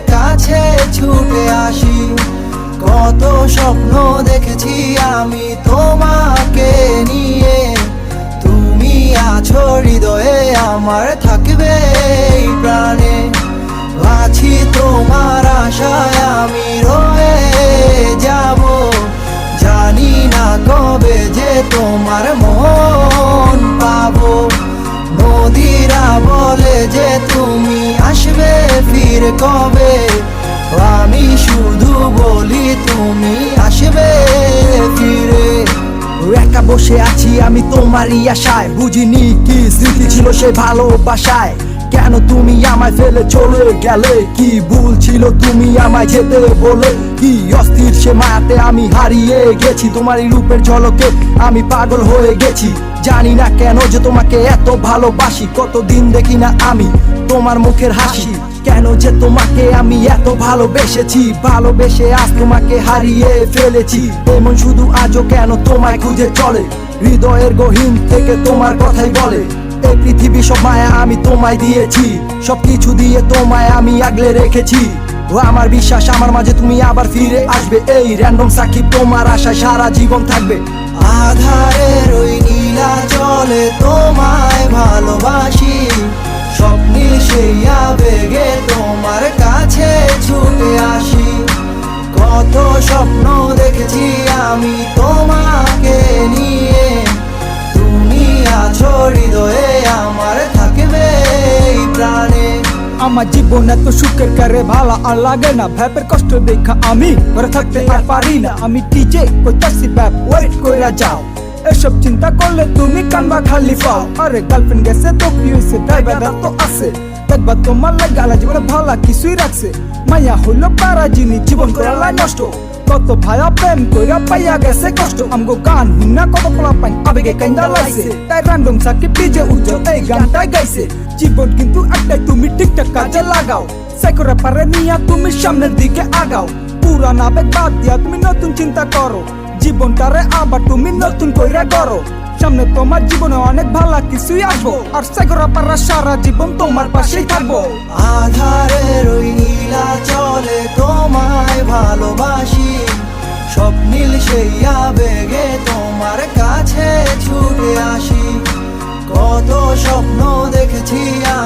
কাছে ছুটে আসি। কত স্বপ্ন দেখেছি আমি তোমাকে নিয়ে। তুমি আছো হৃদয়ে, আমার থাকবে প্রাণে। আছি তোমার আশায় আমি রয়ে যাব। জানি না কবে যে তোমার মন ফির কবে? আমি শুধু বলি, তুমি আসবে ফিরে। একা বসে আছি আমি তোমারই আশায়। বুঝিনি কি স্মৃতি ছিল সে ভালোবাসায়। কেন তুমি আমায় ফেলে চলে গেলে? কি ভুল ছিল তুমি আমায় যেতে বলে? কি অস্থির সে মায়াতে আমি হারিয়ে গেছি? তোমার এই রূপের ঝলকে আমি পাগল হয়ে গেছি। জানি না কেন যে তোমাকে এত ভালোবাসি। কতদিন দেখি না আমি তোমার মুখের হাসি। কেন যে তোমাকে আমি এত ভালোবেসেছি? ভালোবেসে আজ তোমাকে হারিয়ে ফেলেছি। এমন শুধু আজও কেন তোমায় খুঁজে চলে? হৃদয়ের গহীন থেকে তোমার কথাই বলে। এই পৃথিবী সব মায়া আমি তোমায় দিয়েছি। সবকিছু দিয়ে তোমায় আমি আগলে রেখেছি। ও আমার বিশ্বাস, আমার মাঝে তুমি আবার ফিরে আসবে। এই র্যান্ডম সাকিব তোমার আশায় সারা জীবন থাকবে। আধারের ওই নীলা জলে তোমায় ভালোবাসি। স্বপ্নীল সেই আবেগে স্বপ্ন দেখেছি আমি তোমাকে নিয়ে। তুমি আছো হৃদয়ে, আমার থাকবে প্রাণে। আমার জীবন এত সুখের, করে ভালো আর লাগে না। ভ্যাপের কষ্ট দেখা আমি ঘরে থাকতে আর পারি না। আমি টিজে কইতাছি ব্যাপ ওয়েট কইরা যাও। এসব চিন্তা করলে তুমি কানবা খালি পাও। আরে গার্লফ্রেন্ড গেছে তো কি হইছে? ড্রাইভার তো আছে। দেখবা তোমার লাগে আলা জীবনে ভালো কিছুই রাখছে। মায়া হইল পারা জিনিস জীবন করালা নষ্ট। কত ভায়া প্রেম কইরা পাইয়া গেছে কষ্ট। আমগো গান হুন্না কত পোলা পাই আবেগে কাইন্দা লাইছে। তাই রান্ডম সাকি পিজে উজ্জ্বল, এই গানটাই গাইছে। জীবন কিন্তু একটাই, তুমি ঠিকঠাক কাজে লাগাও। সাইকোরা পারে নিয়া তুমি সামনের দিকে আগাও। পুরান আবেগ বাদ দিয়া তুমি নতুন চিন্তা করো। জীবনটারে আবার তুমি নতুন কইরা করো সামনে তোমার জীবনে অনেক ভালো কিছুই আসব। আর সাইকোরা পারা সারা জীবন তোমার পাশেই থাকব। আধারের ওই নীলা চলে তোমায় ভালোবাসি। সব নীল সেই আবেগে তোমার কাছে ছুটে আসি। কত স্বপ্ন দেখেছি আমি